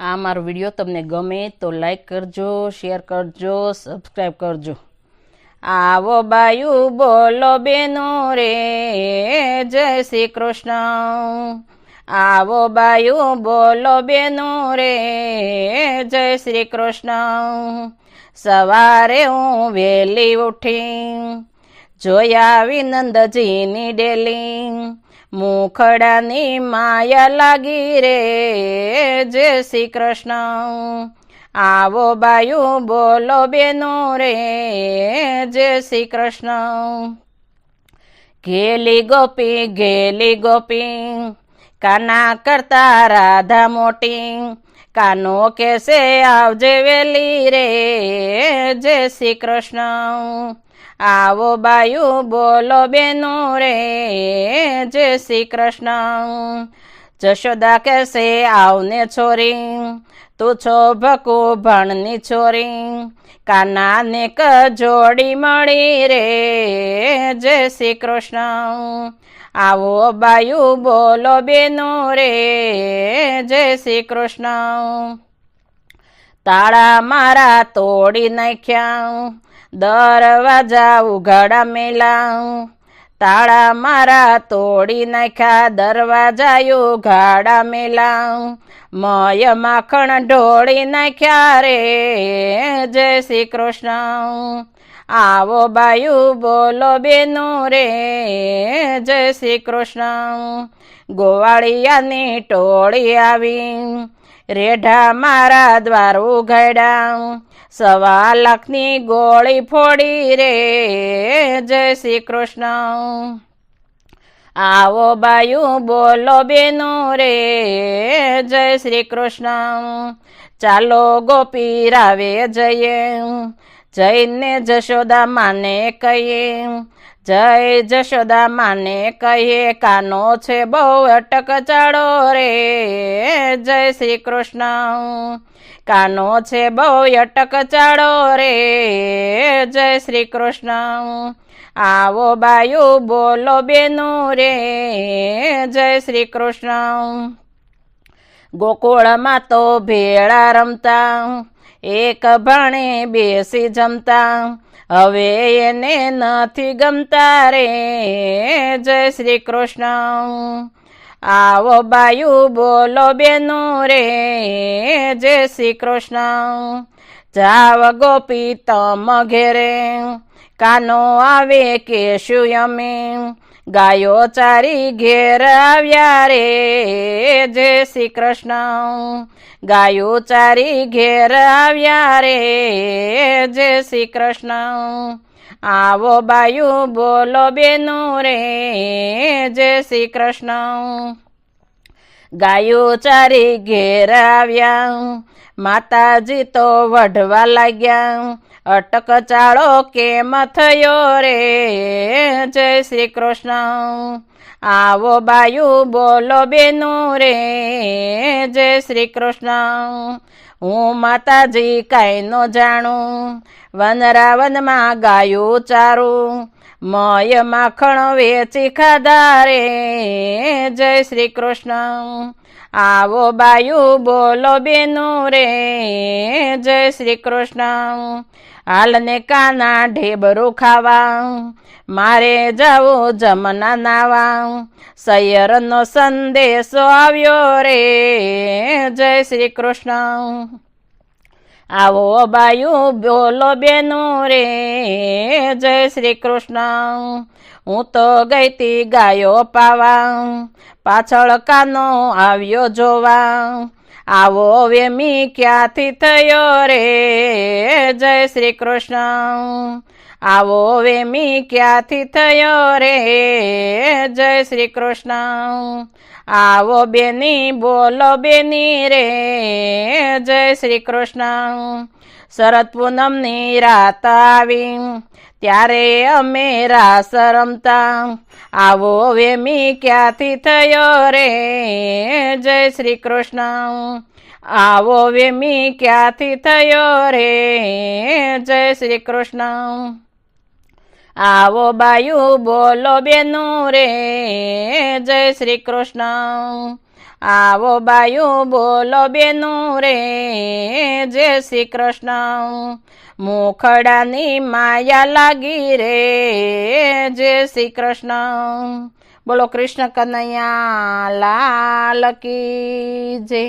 આ મારો વીડિયો તમને ગમે તો લાઈક કરજો શેર કરજો સબસ્ક્રાઈબ કરજો. આવો બાયુ બોલો બેનો રે, જય શ્રી કૃષ્ણ. આવો બાયુ બોલો બેનો રે, જય શ્રી કૃષ્ણ. સવારે હું વહેલી ઉઠી જોયા વિનંદજીની ડેલી. મુખડાની માયા લાગી રે, જય શ્રી કૃષ્ણ. આવો બાયુ બોલો બેનો રે, જય શ્રી કૃષ્ણ. ઘેલી ગોપી ઘેલી ગોપી, કાના કરતા રાધા મોટી, કાનો કેસે આવજે વેલી રે, જય શ્રી કૃષ્ણ. આવો બાયુ બોલો બેનો રે, જય શ્રી કૃષ્ણ. જશોદા કહેશે, આવને છોરી. તું છો ભકુ ભણની છોરી. કાનાને ક જોડી મળી રે, જય શ્રી કૃષ્ણ. આવો બાયુ બોલો બેનો રે, જય શ્રી કૃષ્ણ. તાળા મારા તોડી નાખ્યા. દરવાજા ઉઘાડા મેલા તાળા મારા તોડી નાખ્યા, દરવાજા ઉઘાડા મેલા મય માખણ ઢોળી નાખ્યા રે, જય શ્રી કૃષ્ણ. આવો બાયુ બોલો બેનો રે, જય શ્રી કૃષ્ણ. ગોવાળિયાની ટોળી આવી, રેઢા મારા દ્વાર ઉઘાડ્યા સવા લાખની ગોળી ફોડી રે, જય શ્રી કૃષ્ણ આવો બાયુ બોલો બેનો રે, જય શ્રી કૃષ્ણ ચાલો ગોપી રાવે જઈએ, જઈને જશોદા માને કહીએ. જય જશોદા માને કહીએ, કાનો છે બહુ અટક ચાળો રે, જય શ્રી કૃષ્ણ કાનો છે બહુ અટક ચાળો રે. જય શ્રી કૃષ્ણ. આવો બાયુ, બોલો બેનો રે. જય શ્રી કૃષ્ણ. ગોકુળમાં તો ભેળા રમતા, એક ભણે બેસી જમતા. હવે એને નથી ગમતા રે. જય શ્રી કૃષ્ણ. આવો બાયુ બોલો બેનો રે, જય શ્રી કૃષ્ણ. જાવ ગોપી તમ ઘેરે, કાનો આવે કેશું અમે ગાયો ચારી ઘેર આવ્યા રે, જય શ્રી કૃષ્ણ. ગાયો ચારી ઘેર આવ્યા રે, જય શ્રી કૃષ્ણ. આવો બાયુ બોલો બેનો રે, જય શ્રી કૃષ્ણ. ગાયો ચારી ઘેર આવ્યા માતાજી તો વઢવા લાગ્યા. અટક ચાળો કેમ થયો રે, જય શ્રી કૃષ્ણ. આવો બાયુ બોલો બેનો રે, જય શ્રી કૃષ્ણ. હું માતાજી કાંઈ ન જાણું, વનરાવનમાં ગાયું ચારું. મય માખણ વેચી ખાધા રે, જય શ્રી કૃષ્ણ. આવો બાયુ બોલો બેનો રે, જય શ્રી કૃષ્ણ. હાલને કાના ઢેબરું ખાવા, મારે જવું જમના નાવા. સૈયરનો સંદેશો આવ્યો રે, જય શ્રી કૃષ્ણ. આવો બાયુ બોલો બેનો રે, જય શ્રી કૃષ્ણ. હું તો ગઈતી ગાયો પાવા, પાછળ કાનો આવ્યો જોવા. આવો વેમી ક્યાંથી થયો રે? જય શ્રી કૃષ્ણ આવો વેમી ક્યાંથી થયો રે? જય શ્રી કૃષ્ણ આવો બેની બોલો બેની રે? જય શ્રી કૃષ્ણ શરદ પૂનમની રાત આવી ત્યારે અમે રાસ રમતા આવો વેમી ક્યાંથી થયો રે? જય શ્રી કૃષ્ણ આવો વેમી ક્યાંથી થયો રે? જય શ્રી કૃષ્ણ આવો બાયુ બોલો બેનું રે? જય શ્રી કૃષ્ણ આવો બાયુ બોલો બેનું રે, જય શ્રી કૃષ્ણ. મુખડાની માયા લાગી રે, જય શ્રી કૃષ્ણ. બોલો કૃષ્ણ કનૈયા લાલ કી જય.